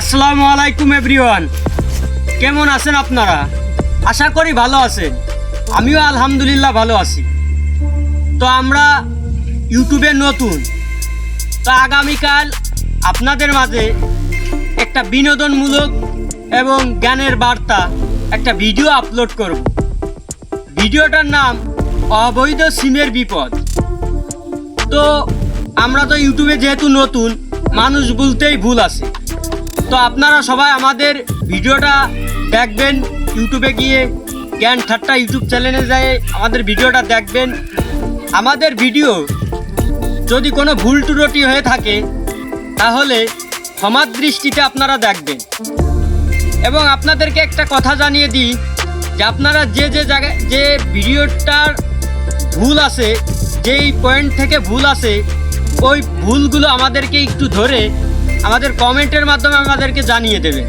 আসসালামু আলাইকুম এভরিওয়ান কেমন আছেন আপনারা? আশা করি ভালো আছেন। আমিও আলহামদুলিল্লাহ ভালো আছি। তো আমরা ইউটিউবে নতুন। তো আগামীকাল আপনাদের মাঝে একটা বিনোদনমূলক এবং জ্ঞানের বার্তা, একটা ভিডিও আপলোড করব। ভিডিওটার নাম অবৈধ সিমের বিপদ। তো আমরা তো ইউটিউবে যেহেতু নতুন, মানুষ বলতেই ভুল আছে। তো আপনারা সবাই আমাদের ভিডিওটা দেখবেন ইউটিউবে গিয়ে, জ্ঞান ঠাট্টা ইউটিউব চ্যানেলে যায়, আমাদের ভিডিওটা দেখবেন। আমাদের ভিডিও যদি কোনো ভুল ত্রুটি হয়ে থাকে, তাহলে ক্ষমার দৃষ্টিতে আপনারা দেখবেন। এবং আপনাদেরকে একটা কথা জানিয়ে দিই, যে আপনারা যে যে জায়গায়, যে ভিডিওটার ভুল আছে, যেই পয়েন্ট থেকে ভুল আছে, ওই ভুলগুলো আমাদেরকে একটু ধরে আমাদের কমেন্টের মাধ্যমে আমাদেরকে জানিয়ে দেবেন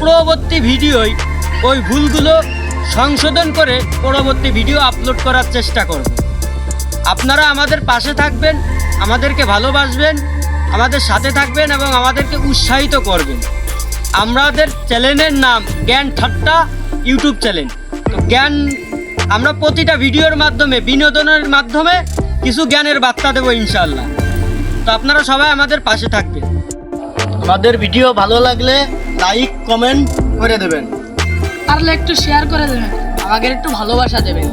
পরবর্তী ভিডিওয় ওই ভুলগুলো সংশোধন করে পরবর্তী ভিডিও আপলোড করার চেষ্টা করব। আপনারা আমাদের পাশে থাকবেন, আমাদেরকে ভালোবাসবেন, আমাদের সাথে থাকবেন এবং আমাদেরকে উৎসাহিত করবেন। আমাদের চ্যানেলের নাম জ্ঞান ঠাট্টা ইউটিউব চ্যানেল। তো জ্ঞান, আমরা প্রতিটা ভিডিওর মাধ্যমে, বিনোদনের মাধ্যমে কিছু জ্ঞানের বার্তা দেবো ইনশাল্লাহ আপনারা সবাই আমাদের পাশে থাকবেন। আমাদের ভিডিও ভালো লাগলে লাইক, কমেন্ট করে দেবেন। পারলে একটু শেয়ার করে দেবেন। আমাদের একটু ভালোবাসা দেবেন।